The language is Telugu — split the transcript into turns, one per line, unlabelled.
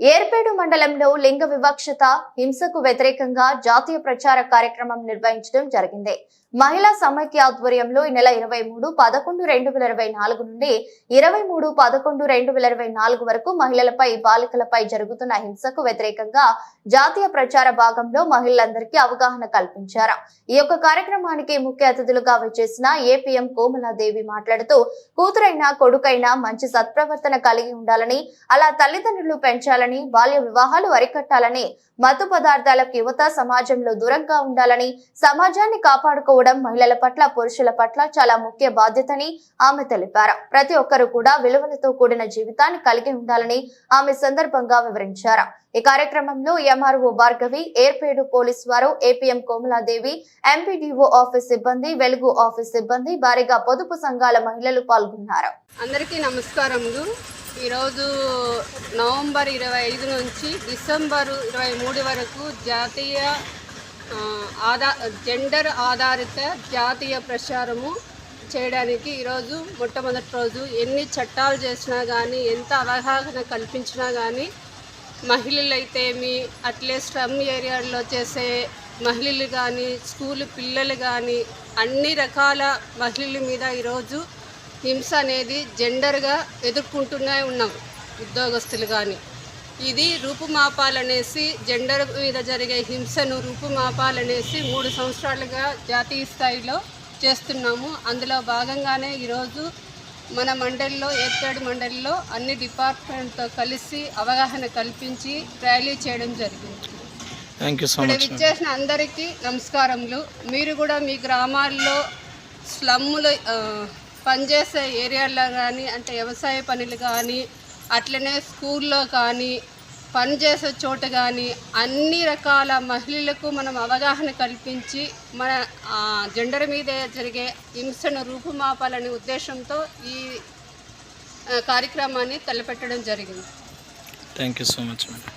ఏర్పేడు మండలంలో లింగ వివక్షత హింసకు వ్యతిరేకంగా జాతీయ ప్రచార కార్యక్రమం నిర్వహించడం జరిగింది. మహిళా సమైక్య ఆధ్వర్యంలో ఈ నెల ఇరవై మూడు పదకొండు రెండు వేల ఇరవై నాలుగు నుండి ఇరవై మూడు పదకొండు రెండు వేల ఇరవై నాలుగు వరకు మహిళలపై బాలికలపై జరుగుతున్న హింసకు వ్యతిరేకంగా జాతీయ ప్రచార భాగంలో మహిళలందరికీ అవగాహన కల్పించారు. ఈ యొక్క కార్యక్రమానికి ముఖ్య అతిథులుగా వచ్చేసిన ఏపీఎం కోమలాదేవి మాట్లాడుతూ కూతురైనా కొడుకైనా మంచి సత్ప్రవర్తన కలిగి ఉండాలని అలా తల్లిదండ్రులు పెంచాలని బాల్య వివాహాలు అరికట్టాలని మత్తు పదార్థాలకు యువత సమాజంలో దూరంగా ఉండాలని సమాజాన్ని కాపాడుకోవడం మహిళల పట్ల పురుషుల పట్ల చాలా ముఖ్య బాధ్యతని ఆమె తెలిపారు. ప్రతి ఒక్కరూ కూడా విలువలతో కూడిన జీవితాన్ని కలిగి ఉండాలని ఆమె సందర్భంగా వివరించారు. ఈ కార్యక్రమంలో ఎంఆర్ఓ భార్గవి ఏర్పేడు పోలీస్ వారు ఏపీఎం కోమలాదేవి ఎంపీడీఓ ఆఫీస్ సిబ్బంది వెలుగు ఆఫీస్ సిబ్బంది భారీగా పొదుపు సంఘాల మహిళలు పాల్గొన్నారు.
అందరికీ నమస్కారములు. ఈరోజు నవంబర్ ఇరవై ఐదు నుంచి డిసెంబర్ ఇరవై మూడు వరకు జాతీయ ఆ, ఆధా జెండర్ ఆధారిత జాతీయ ప్రచారము చేయడానికి ఈరోజు మొట్టమొదటి రోజు. ఎన్ని చట్టాలు చేసినా కానీ ఎంత అవగాహన కల్పించినా కానీ మహిళలైతేమి అట్లే స్ట్రమ్ ఏరియాల్లో చేసే మహిళలు కానీ స్కూల్ పిల్లలు కానీ అన్ని రకాల మహిళల మీద ఈరోజు హింస అనేది జెండర్గా ఎదుర్కొంటూనే ఉన్నాం ఉద్యోగస్తులు కానీ ఇది రూపుమాపాలనేసి జెండర్ మీద జరిగే హింసను రూపుమాపాలనేసి మూడు సంవత్సరాలుగా జాతీయ స్థాయిలో చేస్తున్నాము. అందులో భాగంగానే ఈరోజు మన మండలిలో ఏర్పాడు మండలిలో అన్ని డిపార్ట్మెంట్తో కలిసి అవగాహన కల్పించి ర్యాలీ చేయడం జరిగింది.
థ్యాంక్ యూ సో
ఇక్కడ
మచ్
విచ్చేసిన అందరికీ నమస్కారములు. మీరు కూడా మీ గ్రామాల్లో స్లమ్ములు పనిచేసే ఏరియాల్లో కానీ అంటే వ్యవసాయ పనులు కానీ అట్లనే స్కూల్లో కానీ పనిచేసే చోట కానీ అన్ని రకాల మహిళలకు మనం అవగాహన కల్పించి మన జెండర్ మీద జరిగే హింసను రూపుమాపాలనే ఉద్దేశంతో ఈ కార్యక్రమాన్ని తలపెట్టడం జరిగింది.
Thank you so much madam